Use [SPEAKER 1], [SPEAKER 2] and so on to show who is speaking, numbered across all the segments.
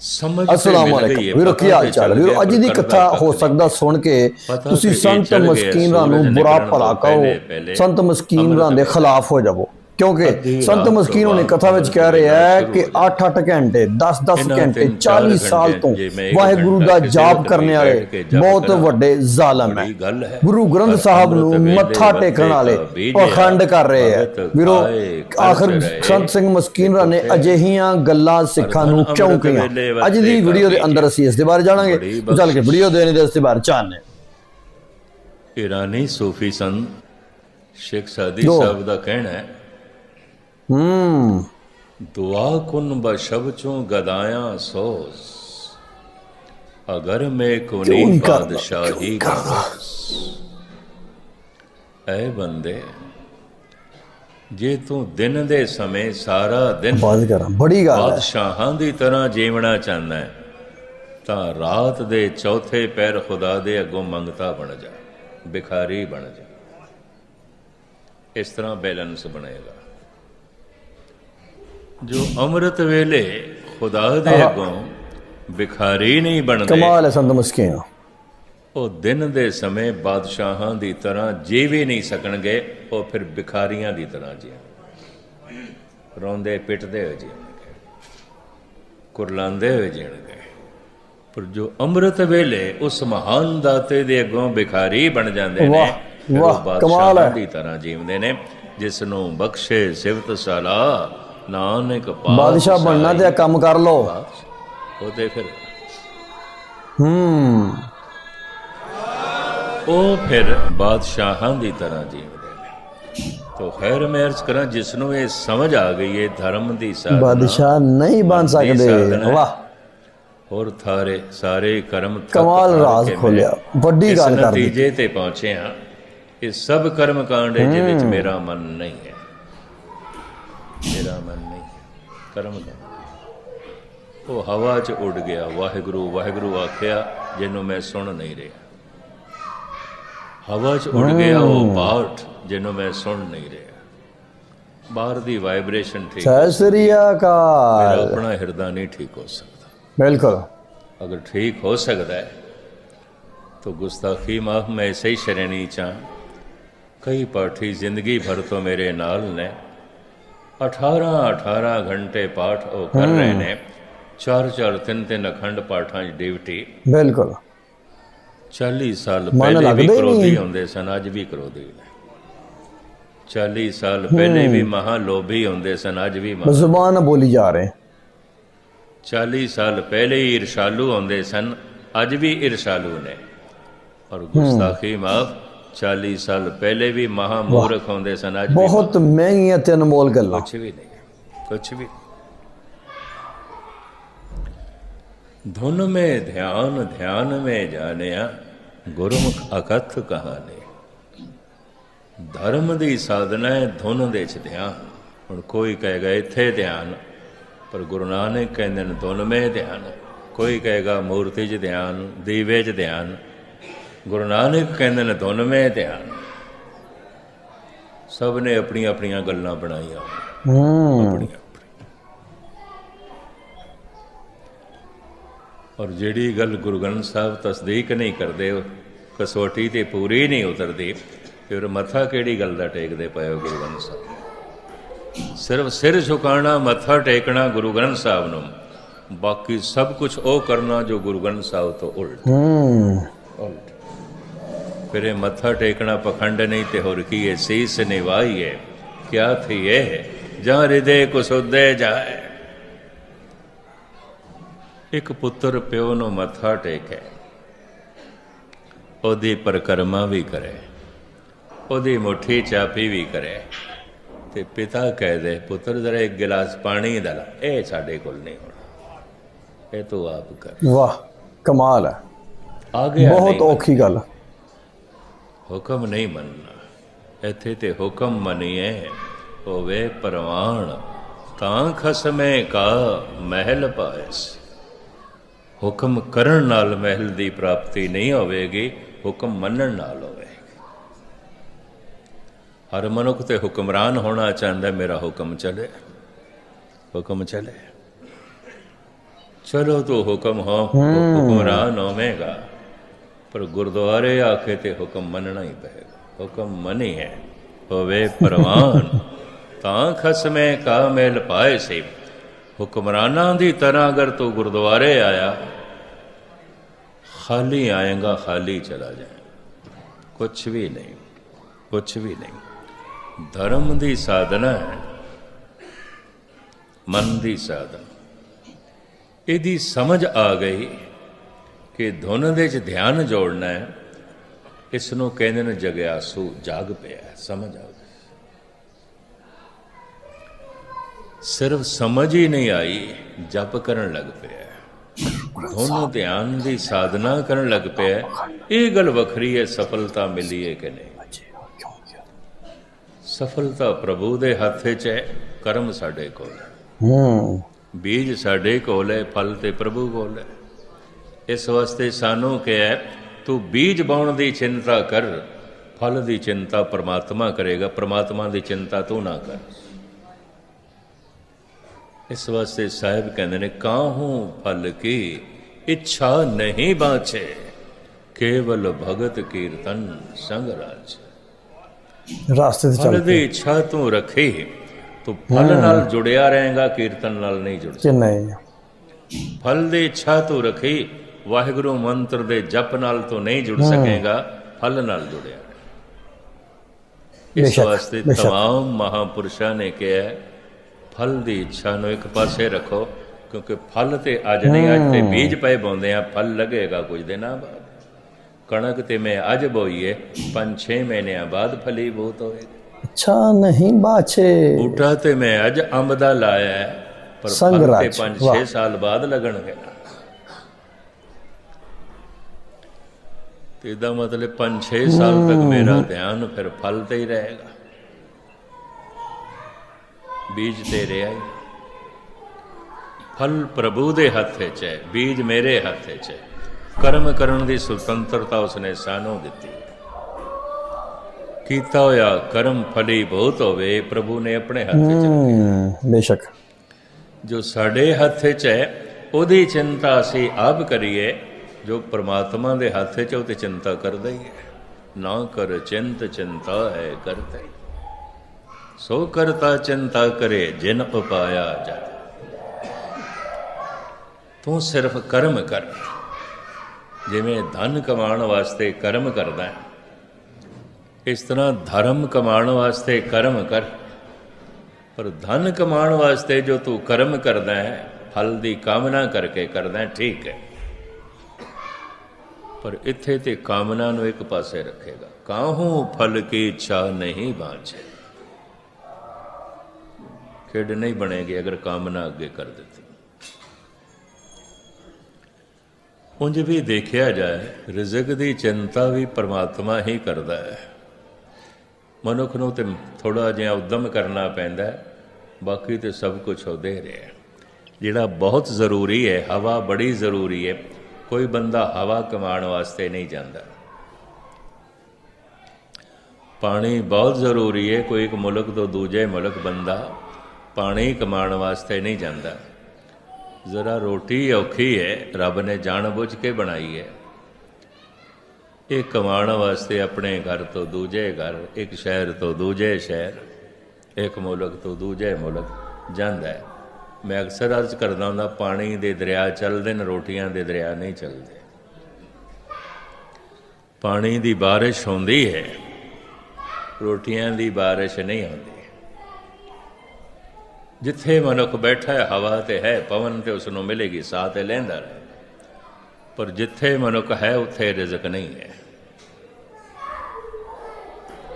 [SPEAKER 1] ਸਮਝ
[SPEAKER 2] ਅਸਲਾਮ
[SPEAKER 1] ਹੈ,
[SPEAKER 2] ਵੀਰੋ ਕੀ ਹਾਲ ਚਾਲ ਵੀਰੋ ਅੱਜ ਦੀ ਕਥਾ ਹੋ ਸਕਦਾ ਸੁਣ ਕੇ ਤੁਸੀਂ ਸੰਤ ਮਸਕੀਨਰਾਂ ਨੂੰ ਬੁਰਾ ਭਲਾ ਕਹੋ। ਸੰਤ ਮਸਕੀਨਰਾਂ ਦੇ ਖਿਲਾਫ ਹੋ ਜਾਵੋ। ਕਿਉਂਕਿ ਸੰਤ ਮਸਕੀਨ
[SPEAKER 1] ਬਾਅਦ
[SPEAKER 2] ਕਥਾ ਵਿੱਚ ਕਹਿ ਰਿਹਾ ਹੈ ਕਿ
[SPEAKER 1] ਸ਼ੁਰੂ ਹੋ
[SPEAKER 2] 8-8 ਘੰਟੇ 10-10
[SPEAKER 1] ਇਹਨਾਂ
[SPEAKER 2] ਘੰਟੇ
[SPEAKER 1] ਤਿੰਨ ਚਾਰ
[SPEAKER 2] 40 ਸਾਲ ਤੋਂ ਵਾਹਿਗੁਰੂ ਦਾ ਜਾਪ ਕਰਨ ਵਾਲੇ ਬਹੁਤ ਵੱਡੇ ਜ਼ਾਲਮ ਹੈ। ਗੁਰੂ ਗ੍ਰੰਥ ਸਾਹਿਬ ਨੂੰ ਮੱਥਾ ਟੇਕਣ ਵਾਲੇ ਪਖੰਡ ਕਰ ਰਹੇ ਹੈ। ਵੀਰੋ ਆਖਰ ਸੰਤ ਸਿੰਘ ਮਸਕੀਨਰਾਂ ਨੇ ਅਜਿਹੀਆਂ ਗੱਲਾਂ ਸਿੱਖਾਂ ਨੂੰ ਕਿਉਂ ਕਹੀਆਂ? ਅੱਜ ਦੀ ਵੀਡੀਓ ਦੇ ਅੰਦਰ ਅਸੀਂ ਇਸ ਦੇ ਬਾਰੇ ਜਾਣਾਂਗੇ। ਚੱਲ ਕੇ ਵੀਡੀਓ ਦੇ ਇਸ ਦੇ ਬਾਰੇ ਜਾਣਨੇ
[SPEAKER 1] ਈਰਾਨੀ ਸੂਫੀ ਸੰਤ ਸ਼ੇਖ ਸਾਦੀ। ਸਾਹਿਬ ਦਾ ਕਹਿਣਾ ਹੈ
[SPEAKER 2] ਹੂੰ।
[SPEAKER 1] ਦੁਆ ਕੁਨ ਬਸ਼ਬ ਚੋਂ ਗਦਾਇਆ ਸੋਸ ਅਗਰ ਮੈਂ ਕੋ
[SPEAKER 2] ਕਿਉਂ
[SPEAKER 1] ਨਹੀਂ
[SPEAKER 2] ਨਹੀਂ ਕਰਦਾ?
[SPEAKER 1] ਬਾਦਸ਼ਾਹੀ
[SPEAKER 2] ਕਰਦਾ?
[SPEAKER 1] ਐ ਬੰਦੇ ਜੇ ਤੂੰ ਦਿਨ ਦੇ ਸਮੇਂ ਸਾਰਾ ਦਿਨ
[SPEAKER 2] ਬਾਤ ਕਰਾਂ ਬੜੀ ਗੱਲ ਹੈ।
[SPEAKER 1] ਬਾਦਸ਼ਾਹਾਂ ਦੀ ਤਰ੍ਹਾਂ ਜੀਵਣਾ ਚਾਹੁੰਦਾ ਹੈ ਤਾਂ ਰਾਤ ਦੇ ਚੌਥੇ ਪੈਰ ਖੁਦਾ ਦੇ ਅੱਗੋਂ ਮੰਗਤਾ ਬਣ ਜਾ ਭਿਖਾਰੀ ਬਣ ਜਾ। ਇਸ ਤਰ੍ਹਾਂ ਬੈਲੈਂਸ ਬਣੇਗਾ। ਜੋ ਅੰਮ੍ਰਿਤ ਵੇਲੇ ਖੁਦਾ ਦੇ ਅੱਗੋਂ ਭਿਖਾਰੀ ਨਹੀਂ ਬਣਦੇ
[SPEAKER 2] ਕਮਾਲ ਹੈ ਸੰਤ ਮਸਕੀਨ।
[SPEAKER 1] ਉਹ ਦਿਨ ਦੇ ਸਮੇਂ ਬਾਦਸ਼ਾਹਾਂ ਦੀ ਤਰ੍ਹਾਂ ਜੀ ਵੀ ਨਹੀਂ ਸਕਣਗੇ ਉਹ ਫਿਰ ਭਿਖਾਰੀਆਂ ਦੀ ਤਰ੍ਹਾਂ ਜੀਣਗੇ ਰੋਂਦੇ ਪਿੱਟਦੇ ਹੋਏ ਜੀਣਗੇ ਕੁਰਲਾਉਂਦੇ ਹੋਏ ਜੀਣਗੇ ਪਰ ਜੋ ਅੰਮ੍ਰਿਤ ਵੇਲੇ ਉਸ ਮਹਾਨ ਦਾਤੇ ਦੇ ਅੱਗੋਂ ਭਿਖਾਰੀ ਬਣ ਜਾਂਦੇ ਨੇ
[SPEAKER 2] ਵਾਹ, ਕਮਾਲ ਹੈ।
[SPEAKER 1] ਬਾਦਸ਼ਾਹਾਂ ਦੀ ਤਰ੍ਹਾਂ ਜੀਵਦੇ ਨੇ ਜਿਸ ਨੂੰ ਬਖਸ਼ੇ ਸਿਫਤ ਸਲਾ ਨਾਨਕ ਪਾਸ
[SPEAKER 2] ਬਾਦਸ਼ਾਹ ਬਣਨਾ ਤੇ ਕੰਮ ਕਰ ਲਓ
[SPEAKER 1] ਉਹ ਤੇ ਫਿਰ
[SPEAKER 2] ਹੂੰ
[SPEAKER 1] ਉਹ ਫਿਰ ਬਾਦਸ਼ਾਹਾਂ ਦੀ ਤਰ੍ਹਾਂ ਜੀਵਦੇ ਨੇ ਤੋ ਖੈਰ ਮੈਂ ਅਰਜ਼ ਕਰਾਂ ਜਿਸ ਨੂੰ ਇਹ ਸਮਝ ਆ ਗਈ ਹੈ ਧਰਮ ਦੀ ਸਾਧਨਾ
[SPEAKER 2] ਬਾਦਸ਼ਾਹ ਨਹੀਂ ਬਣ ਸਕਦੇ। ਵਾਹ
[SPEAKER 1] ਹੋਰ ਥਾਰੇ ਸਾਰੇ ਕਰਮ
[SPEAKER 2] ਕਮਾਲ ਰਾਜ਼ ਖੋਲਿਆ। ਵੱਡੀ ਗੱਲ ਕਰ ਦਿੱਤੀ।
[SPEAKER 1] ਨਤੀਜੇ ਤੇ ਪਹੁੰਚੇ ਹਾਂ ਇਹ ਸਭ ਕਰਮ ਕਾਂਡ ਹੈ ਜਿਹਦੇ ਵਿੱਚ ਮੇਰਾ ਮਨ ਨਹੀਂ ਹੈ ਮੇਰਾ ਮਨ। ਕਰਮ ਕਾਂਡ ਉਹ ਹਵਾ 'ਚ ਉੱਡ ਗਿਆ ਵਾਹਿਗੁਰੂ ਵਾਹਿਗੁਰੂ ਆਖਿਆ ਜਿਹਨੂੰ ਮੈਂ ਸੁਣ ਨਹੀਂ ਰਿਹਾ ਹਵਾ 'ਚ ਉੱਡ ਗਿਆ ਉਹ ਪਾਠ ਜਿਹਨੂੰ ਮੈਂ ਸੁਣ ਨਹੀਂ ਰਿਹਾ ਬਾਹਰ ਦੀ ਵਾਈਬ੍ਰੇਸ਼ਨ ਠੀਕ
[SPEAKER 2] ਸਤਿ ਸ੍ਰੀ
[SPEAKER 1] ਮੇਰਾ
[SPEAKER 2] ਅਕਾਲ
[SPEAKER 1] ਆਪਣਾ ਹਿਰਦਾ ਨਹੀਂ ਠੀਕ ਹੋ ਸਕਦਾ
[SPEAKER 2] ਬਿਲਕੁਲ
[SPEAKER 1] अगर ठीक हो सकता है तो गुस्ताखी माफ में ऐसे ही श्रेणी चाह कई पाठी जिंदगी भर तो मेरे नाल ने 18 18 ਘੰਟੇ ਪਾਠ ਉਹ ਕਰ ਰਹੇ ਨੇ। ਚਾਰ ਚਾਰ ਤਿੰਨ ਤਿੰਨ ਅਖੰਡ ਪਾਠਾਂ ਦੀ ਡਿਊਟੀ।
[SPEAKER 2] ਬਿਲਕੁਲ।
[SPEAKER 1] 40 ਸਾਲ ਪਹਿਲੇ ਵੀ
[SPEAKER 2] ਕਰੋਦੀ
[SPEAKER 1] ਹੁੰਦੇ ਸਨ ਅੱਜ ਵੀ ਕਰੋਦੀ ਨੇ। 40 ਸਾਲ ਪਹਿਲੇ ਵੀ ਮਹਾ ਲੋਭੀ ਹੁੰਦੇ ਸਨ ਅੱਜ ਵੀ ਮਹਾ
[SPEAKER 2] ਜ਼ੁਬਾਨ ਬੋਲੀ ਜਾ ਰਹੇ।
[SPEAKER 1] 40 ਸਾਲ ਪਹਿਲੇ ਹੀ ਇਰਸ਼ਾਲੂ ਹੁੰਦੇ ਸਨ ਅੱਜ ਵੀ ਇਰਸ਼ਾਲੂ ਨੇ। ਔਰ ਗੁਸਤਾਖੀ ਮਾਫ 40 ਸਾਲ ਪਹਿਲੇ ਵੀ ਮਹਾ ਮੂਰਖ ਹੁੰਦੇ ਸਨ ਅੱਜ ਵੀ
[SPEAKER 2] ਬਹੁਤ ਮਹਿੰਗੀਆਂ ਤੇ ਅਨਮੋਲ ਗੱਲਾਂ।
[SPEAKER 1] ਕੁਛ ਵੀ ਨਹੀਂ ਕੁਛ ਵੀ ਧੁਨ ਮੇ ਧਿਆਨ ਧਿਆਨ ਮੇ ਜਾਣਿਆ ਗੁਰਮੁਖ ਅਕਥ ਕਹਾਣੀ। ਧਰਮ ਦੀ ਸਾਧਨਾ ਹੈ ਧੁਨ ਦੇ ਚ ਧਿਆਨ। ਹੁਣ ਕੋਈ ਕਹੇਗਾ ਇੱਥੇ ਧਿਆਨ ਪਰ ਗੁਰੂ ਨਾਨਕ ਕਹਿੰਦੇ ਨੇ ਧੁਨ ਮੇ ਧਿਆਨ। ਕੋਈ ਕਹੇਗਾ ਮੂਰਤੀ 'ਚ ਧਿਆਨ ਦੀਵੇ 'ਚ ਧਿਆਨ। ਗੁਰੂ ਨਾਨਕ ਕਹਿੰਦੇ ਨੇ ਧੁਨ ਮੇ ਧਿਆਨ। ਸਭ ਨੇ ਆਪਣੀਆਂ ਆਪਣੀਆਂ ਗੱਲਾਂ ਬਣਾਈਆਂ।
[SPEAKER 2] ਹੂੰ।
[SPEAKER 1] ਆਪਣੀਆਂ ਔਰ ਜਿਹੜੀ ਗੱਲ ਗੁਰੂ ਗ੍ਰੰਥ ਸਾਹਿਬ ਤਸਦੀਕ ਨਹੀਂ ਕਰਦੇ ਕਸੌਟੀ ਤੇ ਪੂਰੀ ਨਹੀਂ ਉਤਰਦੀ ਫਿਰ ਮੱਥਾ ਕਿਹੜੀ ਗੱਲ ਦਾ ਟੇਕਦੇ ਪਏ ਗੁਰੂ ਗ੍ਰੰਥ ਸਾਹਿਬ? ਸਿਰਫ ਸਿਰ ਝੁਕਾਣਾ ਮੱਥਾ ਟੇਕਣਾ ਗੁਰੂ ਗ੍ਰੰਥ ਸਾਹਿਬ ਨੂੰ। ਬਾਕੀ ਸਭ ਕੁਝ ਉਹ ਕਰਨਾ ਜੋ ਗੁਰੂ ਗ੍ਰੰਥ ਸਾਹਿਬ ਤੋਂ ਉਲਟ।
[SPEAKER 2] ਹੂੰ।
[SPEAKER 1] ਉਲਟ। ਫਿਰ ਮੱਥਾ ਟੇਕਣਾ ਪਖੰਡ ਨਹੀਂ ਤੇ ਹੋਰ ਕੀ ਹੈ ਸੀਸ ਨਿਵਾਈਏ ਕਿਆ ਥੀ ਇਹ ਜਾਂ ਹਿਰਦੇ ਕੁਸੁਦੇ ਜਾਏ ਇੱਕ ਪੁੱਤਰ ਪਿਓ ਨੂੰ ਮੱਥਾ ਟੇਕੇ ਉਹਦੀ ਪਰਕਰਮਾ ਵੀ ਕਰੇ ਉਹਦੀ ਮੁੱਠੀ ਚਾਪੀ ਵੀ ਕਰੇ ਤੇ ਪਿਤਾ ਕਹਿ ਦੇ ਪੁੱਤਰ ਜਰਾ ਇੱਕ ਗਿਲਾਸ ਪਾਣੀ ਦਾ ਲਾ ਇਹ ਸਾਡੇ ਕੋਲ ਨਹੀਂ ਹੋਣਾ ਇਹ ਤੂੰ ਆਪ ਕਰ
[SPEAKER 2] ਵਾਹ ਕਮਾਲ ਹੈ
[SPEAKER 1] ਆ ਗਿਆ
[SPEAKER 2] ਬਹੁਤ ਔਖੀ ਗੱਲ
[SPEAKER 1] ਹੁਕਮ ਨਹੀਂ ਮੰਨਣਾ। ਇੱਥੇ ਤੇ ਹੁਕਮ ਮੰਨੀਏ ਹੋਵੇ ਪਰਵਾਨ ਤਾਂ ਖਸਮੇ ਕਾ ਮਹਿਲ ਪਾਇਸ ਹੁਕਮ ਕਰਨ ਨਾਲ ਮਹਿਲ ਦੀ ਪ੍ਰਾਪਤੀ ਨਹੀਂ ਹੋਵੇਗੀ ਹੁਕਮ ਮੰਨਣ ਨਾਲ ਹੋਵੇਗੀ। ਹਰ ਮਨੁੱਖ ਤੇ ਹੁਕਮਰਾਨ ਹੋਣਾ ਚਾਹੁੰਦਾ ਮੇਰਾ ਹੁਕਮ ਚੱਲੇ। ਹੁਕਮ ਚੱਲੇ। ਚਲੋ ਤੋ ਹੁਕਮ ਹੋ। ਹੁਕਮਰਾਨ ਹੋਵੇਗਾ। ਪਰ ਗੁਰਦੁਆਰੇ ਆਖੇ ਤੇ ਹੁਕਮ ਮੰਨਣਾ ਹੀ ਪਏਗਾ। ਹੁਕਮ ਮਨੀ ਹੈ, ਹੋਵੇ ਪ੍ਰਵਾਨ। ਤਾਂ ਖਸਮੇ ਕਾ ਮੇਲ ਪਾਏ ਸੇ। ਹੁਕਮਰਾਨਾਂ ਦੀ ਤਰ੍ਹਾਂ ਅਗਰ ਤੂੰ ਗੁਰਦੁਆਰੇ ਆਇਆ, ਖਾਲੀ ਆਏਗਾ, ਖਾਲੀ ਚਲਾ ਜਾਏ। ਕੁਛ ਵੀ ਨਹੀਂ, ਕੁਛ ਵੀ ਨਹੀਂ। ਧਰਮ ਦੀ ਸਾਧਨਾ ਹੈ, ਮਨ ਦੀ ਸਾਧਨਾ। ਇਹਦੀ ਸਮਝ ਆ ਗਈ। ਕਿ ਧੁਨ ਦੇ ਚ ਧਿਆਨ ਜੋੜਨਾ ਹੈ ਇਸ ਨੂੰ ਕਹਿੰਦੇ ਨੇ ਜਗਿਆਸੂ ਜਾਗ ਪਿਆ ਸਮਝ ਆ ਸਿਰਫ ਸਮਝ ਹੀ ਨਹੀਂ ਆਈ ਜਪ ਕਰਨ ਲੱਗ ਪਿਆ। ਧੁਨ ਧਿਆਨ ਦੀ ਸਾਧਨਾ ਕਰਨ ਲੱਗ ਪਿਆ। ਇਹ ਗੱਲ ਵੱਖਰੀ ਹੈ ਸਫਲਤਾ ਮਿਲੀ ਹੈ ਕਿ ਨਹੀਂ? ਸਫਲਤਾ ਪ੍ਰਭੂ ਦੇ ਹੱਥ 'ਚ ਹੈ ਕਰਮ ਸਾਡੇ ਕੋਲ ਹੂੰ। ਬੀਜ ਸਾਡੇ ਕੋਲ ਹੈ ਫਲ ਤੇ ਪ੍ਰਭੂ ਕੋਲ ਹੈ। ਇਸ ਵਾਸਤੇ ਸਾਨੂੰ ਕਿਹਾ ਤੂੰ ਬੀਜ ਬਾਉਣ ਦੀ ਚਿੰਤਾ ਕਰ ਫਲ ਦੀ ਚਿੰਤਾ ਪ੍ਰਮਾਤਮਾ ਕਰੇਗਾ ਪ੍ਰਮਾਤਮਾ ਦੀ ਚਿੰਤਾ ਤੂੰ ਨਾ ਕਰ। ਇਸ ਵਾਸਤੇ ਸਾਹਿਬ ਕਹਿੰਦੇ ਨੇ ਕਾਹੂ ਫਲ ਕੀ ਇੱਛਾ ਨਹੀਂ ਬਾਛੇ ਕੇਵਲ ਭਗਤ ਕੀਰਤਨ ਸੰਗ ਰਾਜ
[SPEAKER 2] ਰਾਸਤੇ ਤੇ
[SPEAKER 1] ਫਲ
[SPEAKER 2] ਚੱਲ
[SPEAKER 1] ਦੀ ਇੱਛਾ ਤੂੰ ਰੱਖੀ ਤੂੰ ਫਲ ਨਾਲ ਜੁੜਿਆ ਰਹੇਗਾ ਕੀਰਤਨ ਨਾਲ ਨਹੀਂ ਜੁੜ
[SPEAKER 2] ਕਿ ਨਹੀਂ
[SPEAKER 1] ਫਲ ਦੀ ਇੱਛਾ ਤੂੰ ਰੱਖੀ ਵਾਹਿਗੁਰੂ ਮੰਤਰ ਦੇ ਜਪ ਨਾਲ ਤੂੰ ਨਹੀਂ ਜੁੜ ਸਕੇਗਾ ਫਲ ਨਾਲ ਜੁੜਿਆ ਰਹਿ। ਇਸ
[SPEAKER 2] ਬੇਸ਼ੱਕ,
[SPEAKER 1] ਵਾਸਤੇ
[SPEAKER 2] ਬੇਸ਼ੱਕ।
[SPEAKER 1] तमाम ਮਹਾਪੁਰਸ਼ਾਂ ਨੇ ਕਿਹਾ ਹੈ, ਫਲ ਦੀ ਇੱਛਾ ਨੂੰ ਇੱਕ ਪਾਸੇ ਰੱਖੋ ਕਿਉਂਕਿ ਫਲ ਤੇ ਅੱਜ ਨਹੀਂ ਅੱਜ ਤੇ ਬੀਜ ਪਏ ਬੋਂਦੇ ਆ ਫਲ ਲੱਗੇਗਾ ਕੁਝ ਦਿਨਾਂ ਬਾਅਦ ਕਣਕ ਤੇ ਮੈਂ ਅੱਜ ਬੋਈਏ 5-6 ਮਹੀਨਿਆਂ ਬਾਅਦ ਫਲੀ ਬਹੁਤ ਹੋਵੇਗੀ
[SPEAKER 2] ਅੱਛਾ ਨਹੀਂ ਬਾਛੇ
[SPEAKER 1] ਬੂਟਾ ਤੇ ਮੈਂ ਅੱਜ ਅੰਬ ਦਾ ਲਾਇਆ ਹੈ, ਪਰ
[SPEAKER 2] ਸੰਗ
[SPEAKER 1] ਫਲ ਤੇ
[SPEAKER 2] ਰਾਜ,
[SPEAKER 1] 5-6
[SPEAKER 2] ਵਾਹ।
[SPEAKER 1] ਸਾਲ ਬਾਅਦ ਲੱਗਣਗੇ ਤੇ ਇਹਦਾ ਮਤਲਬ 5-6 ਸਾਲ ਤੱਕ ਮੇਰਾ ਧਿਆਨ ਫਿਰ ਫਲ ਤੇ ਹੀ ਰਹੇਗਾ। ਬੀਜ ਤੇ ਰਿਹਾ ਹੀ। ਫਲ ਪ੍ਰਭੂ ਦੇ ਹੱਥ 'ਚ ਹੈ ਬੀਜ ਮੇਰੇ ਹੱਥ 'ਚ ਹੈ। ਕਰਮ ਕਰਨ ਦੀ ਸੁਤੰਤਰਤਾ ਉਸਨੇ ਸਾਨੂੰ ਦਿੱਤੀ। ਕੀਤਾ ਹੋਇਆ ਕਰਮ ਫਲੀ ਬਹੁਤ ਹੋਵੇ ਪ੍ਰਭੂ ਨੇ ਆਪਣੇ ਹੱਥ 'ਚ
[SPEAKER 2] ਬੇਸ਼ੱਕ।
[SPEAKER 1] ਜੋ ਸਾਡੇ ਹੱਥ 'ਚ ਹੈ ਉਹਦੀ ਚਿੰਤਾ ਅਸੀਂ ਆਪ ਕਰੀਏ ਜੋ ਪ੍ਰਮਾਤਮਾ ਦੇ ਹੱਥ 'ਚ ਉਹ ਤੇ ਚਿੰਤਾ ਕਰਦਾ ਹੀ ਹੈ। ਨਾ ਕਰ ਚਿੰਤ, ਚਿੰਤਾ ਹੈ ਕਰਤੇ ਸੋ ਕਰਤਾ ਚਿੰਤਾ ਕਰੇ, ਜਿਨ ਉਪਾਇਆ ਜਾਏ ਤੂੰ ਸਿਰਫ ਕਰਮ ਕਰ। ਜਿਵੇਂ ਧਨ ਕਮਾਉਣ ਵਾਸਤੇ ਕਰਮ ਕਰਦਾ ਹੈ, ਇਸ ਤਰ੍ਹਾਂ ਧਰਮ ਕਮਾਉਣ ਵਾਸਤੇ ਕਰਮ ਕਰ। ਪਰ ਧਨ ਕਮਾਉਣ ਵਾਸਤੇ ਜੋ ਤੂੰ ਕਰਮ ਕਰਦਾ ਹੈ, ਫਲ ਦੀ ਕਾਮਨਾ ਕਰਕੇ ਕਰਦਾ ਠੀਕ ਹੈ। ਪਰ ਇੱਥੇ ਤੇ ਕਾਮਨਾ ਨੂੰ ਇੱਕ ਪਾਸੇ ਰੱਖੇਗਾ। ਕਾਹੂ ਫਲ ਕੀ ਇੱਛਾ ਨਹੀਂ ਬਾਝੇ ਖੇਡ ਨਹੀਂ ਬਣੇਗੀ ਅਗਰ ਕਾਮਨਾ ਅੱਗੇ ਕਰ ਦਿੱਤੀ। ਉਂਝ ਵੀ ਦੇਖਿਆ ਜਾਏ, ਰਿਜ਼ਕ ਦੀ ਚਿੰਤਾ ਵੀ ਪਰਮਾਤਮਾ ਹੀ ਕਰਦਾ ਹੈ। ਮਨੁੱਖ ਨੂੰ ਤੇ ਥੋੜਾ ਜਿਹਾ ਉਦਮ ਕਰਨਾ ਪੈਂਦਾ ਹੈ, ਬਾਕੀ ਤੇ ਸਭ ਕੁਝ ਉਹਦੇ ਰਿਹਾ ਜਿਹੜਾ ਬਹੁਤ ਜ਼ਰੂਰੀ ਹੈ, ਹਵਾ ਬੜੀ ਜ਼ਰੂਰੀ ਹੈ ਕੋਈ ਬੰਦਾ ਹਵਾ ਕਮਾਉਣ ਵਾਸਤੇ ਨਹੀਂ ਜਾਂਦਾ। ਪਾਣੀ ਬਹੁਤ ਜ਼ਰੂਰੀ ਹੈ, ਕੋਈ ਇੱਕ ਮੁਲਕ ਤੋਂ ਦੂਜੇ ਮੁਲਕ ਬੰਦਾ ਪਾਣੀ ਕਮਾਉਣ ਵਾਸਤੇ ਨਹੀਂ ਜਾਂਦਾ। ਜ਼ਰਾ ਰੋਟੀ ਔਖੀ ਹੈ, ਰੱਬ ਨੇ ਜਾਣਬੁੱਝ ਕੇ ਬਣਾਈ ਹੈ। ਇਹ ਕਮਾਉਣ ਵਾਸਤੇ ਆਪਣੇ ਘਰ ਤੋਂ ਦੂਜੇ ਘਰ, ਇੱਕ ਸ਼ਹਿਰ ਤੋਂ ਦੂਜੇ ਸ਼ਹਿਰ, ਇੱਕ ਮੁਲਕ ਤੋਂ ਦੂਜੇ ਮੁਲਕ ਜਾਂਦਾ ਹੈ। ਮੈਂ ਅਕਸਰ ਅਰਜ਼ ਕਰਦਾ ਹੁੰਦਾ, ਪਾਣੀ ਦੇ ਦਰਿਆ ਚੱਲਦੇ ਨੇ, ਰੋਟੀਆਂ ਦੇ ਦਰਿਆ ਨਹੀਂ ਚੱਲਦੇ। ਪਾਣੀ ਦੀ ਬਾਰਿਸ਼ ਹੁੰਦੀ ਹੈ, ਰੋਟੀਆਂ ਦੀ ਬਾਰਿਸ਼ ਨਹੀਂ ਹੁੰਦੀ। ਜਿੱਥੇ ਮਨੁੱਖ ਬੈਠਾ ਹੈ, ਹਵਾ ਤੇ ਹੈ, ਪਵਨ ਤੇ ਉਸ ਨੂੰ ਮਿਲੇਗੀ, ਸਾਹ ਤੇ ਲੈਂਦਾ ਰਹੇ ਪਰ ਜਿੱਥੇ ਮਨੁੱਖ ਹੈ, ਉੱਥੇ ਰਿਜ਼ਕ ਨਹੀਂ ਹੈ।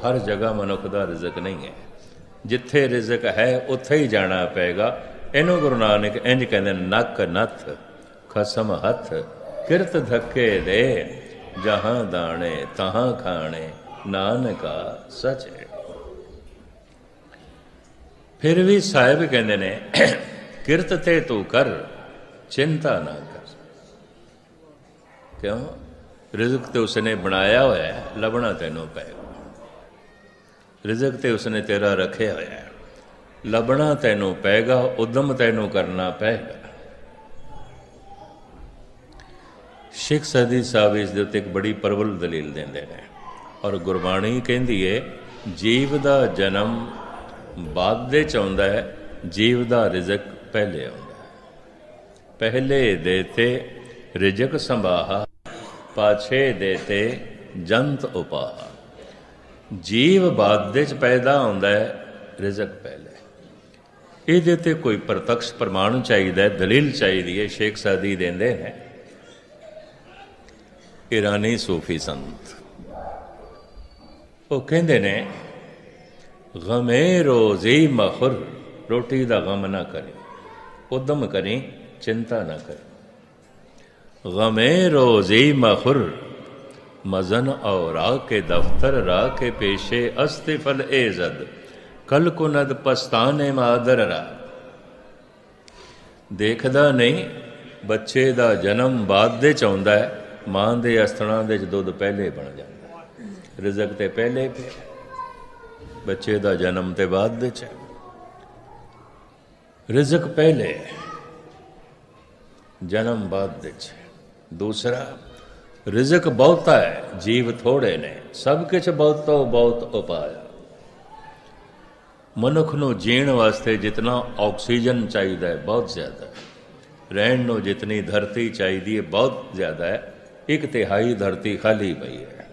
[SPEAKER 1] ਹਰ ਜਗ੍ਹਾ ਮਨੁੱਖ ਦਾ ਰਿਜ਼ਕ ਨਹੀਂ ਹੈ। ਜਿੱਥੇ ਰਿਜ਼ਕ ਹੈ, ਉੱਥੇ ਹੀ ਜਾਣਾ ਪਏਗਾ। ਇਹਨੂੰ ਗੁਰੂ ਨਾਨਕ ਇੰਜ ਕਹਿੰਦੇ ਨੱਕ ਨੱਥ, ਖਸਮ ਹੱਥ, ਕਿਰਤ ਧੱਕੇ ਦੇ, ਜਹਾਂ ਦਾਣੇ ਤਹਾਂ ਖਾਣੇ, ਨਾਨਕਾ ਸਚ। ਫਿਰ ਵੀ ਸਾਹਿਬ ਕਹਿੰਦੇ ਨੇ, ਕਿਰਤ ਤੇ ਤੂੰ ਕਰ, ਚਿੰਤਾ ਨਾ ਕਰ। ਕਿਉਂ? ਰਿਜ਼ਕ ਤੇ ਉਸਨੇ ਬਣਾਇਆ ਹੋਇਆ ਹੈ, ਲੱਭਣਾ ਤੈਨੂੰ ਪਏਗਾ। ਰਿਜ਼ਕ ਤੇ ਉਸਨੇ ਤੇਰਾ ਰੱਖਿਆ ਹੋਇਆ ਹੈ। ਲੱਭਣਾ ਤੈਨੂੰ ਪਏਗਾ ਉਦਮ ਤੈਨੂੰ ਕਰਨਾ ਪਏਗਾ ਸਿੱਖ ਸਦੀ ਸਾਹਿਬ ਇਸ ਦੇ ਉੱਤੇ ਇੱਕ ਬੜੀ ਪ੍ਰਬਲ ਦਲੀਲ ਦਿੰਦੇ ਨੇ। ਔਰ ਗੁਰਬਾਣੀ ਕਹਿੰਦੀ ਏ, ਜੀਵ ਦਾ ਜਨਮ ਬਾਅਦ ਦੇ ਚ ਆਉਂਦਾ ਹੈ, ਜੀਵ ਦਾ ਰਿਜ਼ਕ ਪਹਿਲੇ ਆਉਂਦਾ ਹੈ। ਪਹਿਲੇ ਦੇਤੇ ਰਿਜ਼ਕ ਸੰਭਾਹਾ, ਪਾਛੇ ਦੇਤੇ ਜੰਤ ਉਪਾਹਾ। ਜੀਵ ਬਾਅਦ ਦੇ ਚ ਪੈਦਾ ਹੁੰਦਾ ਹੈ, ਰਿਜ਼ਕ ਪਹਿਲੇ। ਇਹਦੇ ਤੇ ਕੋਈ ਪ੍ਰਤੱਖ ਪ੍ਰਮਾਣ ਚਾਹੀਦਾ ਹੈ, ਦਲੀਲ ਚਾਹੀਦੀ ਹੈ, ਸ਼ੇਖ ਸਾਦੀ ਦਿੰਦੇ ਨੇ। ਇਰਾਨੀ ਸੂਫੀ ਸੰਤ। ਉਹ ਕਹਿੰਦੇ ਨੇ, ਗਮੇ ਰੋਜ਼ੀ ਮਖਰ, ਰੋਟੀ ਦਾ ਗਮ ਨਾ ਕਰੇ, ਉਦਮ ਕਰੀ, ਚਿੰਤਾ ਨਾ ਕਰੇ। ਗਮੇ ਰੋਜ਼ੀ ਮਖਰ, ਮਜ਼ਨ ਔਰਾ ਕੇ ਦਫਤਰ ਰਾ ਕੇ ਪੇਸ਼ੇ ਅਸਤਫਲ ਏਜ਼ਦ ਕਲ ਕੁਨਦ ਪਸਤਾਨੇ ਮਾਦਰ ਦੇਖਦਾ ਨਹੀਂ, ਬੱਚੇ ਦਾ ਜਨਮ ਬਾਅਦ ਦੇ ਚ ਆਉਂਦਾ ਹੈ, ਮਾਂ ਦੇ ਅਸਥਣਾ ਦੇ ਚ ਦੁੱਧ ਪਹਿਲੇ ਬਣ ਜਾਂਦਾ ਰਿਜ਼ਕ ਤੇ ਪਹਿਲੇ ਪਿਆ ਬੱਚੇ ਦਾ ਜਨਮ ਤੇ ਬਾਅਦ ਦੇ ਚ ਰਿਜ਼ਕ ਪਹਿਲੇ ਜਨਮ ਬਾਅਦ ਦੇ ਚ ਦੂਸਰਾ, ਰਿਜ਼ਕ ਬਹੁਤਾ ਹੈ, ਜੀਵ ਥੋੜੇ ਨੇ। ਸਭ ਕੁਝ ਬਹੁਤ ਤੋਂ ਬਹੁਤ ਉਪਾਇਆ ਮਨੁੱਖ ਨੂੰ ਜੀਣ ਵਾਸਤੇ ਜਿਤਨਾ ਆਕਸੀਜਨ ਚਾਹੀਦਾ ਹੈ, ਬਹੁਤ ਜ਼ਿਆਦਾ ਹੈ। ਰਹਿਣ ਨੂੰ ਜਿਤਨੀ ਧਰਤੀ ਚਾਹੀਦੀ ਹੈ, ਬਹੁਤ ਜ਼ਿਆਦਾ ਹੈ। ਇੱਕ ਤਿਹਾਈ ਧਰਤੀ ਖਾਲੀ ਪਈ ਹੈ।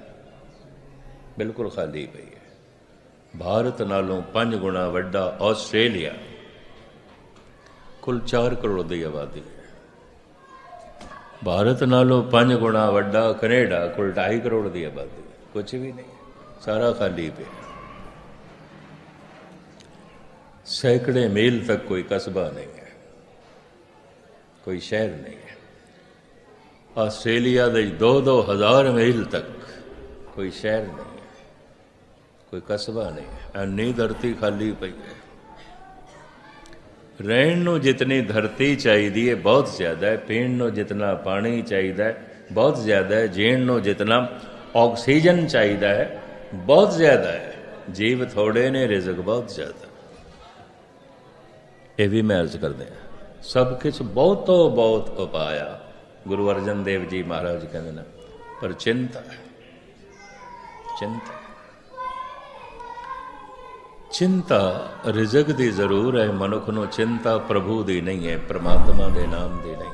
[SPEAKER 1] ਬਿਲਕੁਲ ਖਾਲੀ ਪਈ ਹੈ। ਭਾਰਤ ਨਾਲੋਂ 5 ਗੁਣਾ ਵੱਡਾ ਆਸਟ੍ਰੇਲੀਆ। ਕੁੱਲ 4 ਕਰੋੜ ਦੀ ਆਬਾਦੀ ਹੈ। ਭਾਰਤ ਨਾਲੋਂ 5 ਗੁਣਾ ਵੱਡਾ ਕੈਨੇਡਾ, ਕੁੱਲ 2.5 ਕਰੋੜ ਦੀ ਆਬਾਦੀ ਹੈ। ਕੁਝ ਵੀ ਨਹੀਂ ਸਾਰਾ ਖਾਲੀ ਪਿਆ ਸੈਂਕੜੇ ਮੀਲ ਤੱਕ ਕੋਈ ਕਸਬਾ ਨਹੀਂ ਹੈ, ਕੋਈ ਸ਼ਹਿਰ ਨਹੀਂ ਹੈ। ਆਸਟ੍ਰੇਲੀਆ ਦੇ 2-2 ਹਜ਼ਾਰ ਮੀਲ ਤੱਕ ਕੋਈ ਸ਼ਹਿਰ ਨਹੀਂ ਹੈ, ਕੋਈ ਕਸਬਾ ਨਹੀਂ ਹੈ। ਐਨੀ ਧਰਤੀ ਖਾਲੀ ਪਈ ਹੈ। ਰਹਿਣ ਨੂੰ ਜਿਤਨੀ ਧਰਤੀ ਚਾਹੀਦੀ ਹੈ, ਬਹੁਤ ਜ਼ਿਆਦਾ ਹੈ। ਪੀਣ ਨੂੰ ਜਿਤਨਾ ਪਾਣੀ ਚਾਹੀਦਾ ਹੈ, ਬਹੁਤ ਜ਼ਿਆਦਾ ਹੈ। ਜੀਣ ਨੂੰ ਜਿਤਨਾ ਆਕਸੀਜਨ ਚਾਹੀਦਾ ਹੈ, ਬਹੁਤ ਜ਼ਿਆਦਾ ਹੈ। ਜੀਵ ਥੋੜੇ ਨੇ, ਰਿਜ਼ਕ ਬਹੁਤ ਜ਼ਿਆਦਾ। ਇਹ ਵੀ ਮੈਂ ਅਰਜ਼ ਕਰਦੇ ਹਾਂ ਸਭ ਕੁਝ ਬਹੁਤੋ ਬਹੁਤ ਉਪਾਇਆ। ਗੁਰੂ ਅਰਜਨ ਦੇਵ ਜੀ ਮਹਾਰਾਜ ਕਹਿੰਦੇ ਨੇ, ਪਰ ਚਿੰਤਾ ਚਿੰਤਾ ਚਿੰਤਾ ਰਿਜ਼ਕ ਦੀ ਜ਼ਰੂਰ ਹੈ, ਮਨੁੱਖ ਨੂੰ ਚਿੰਤਾ ਪ੍ਰਭੂ ਦੀ ਨਹੀਂ ਹੈ, ਪ੍ਰਮਾਤਮਾ ਦੇ ਨਾਮ ਦੀ ਨਹੀਂ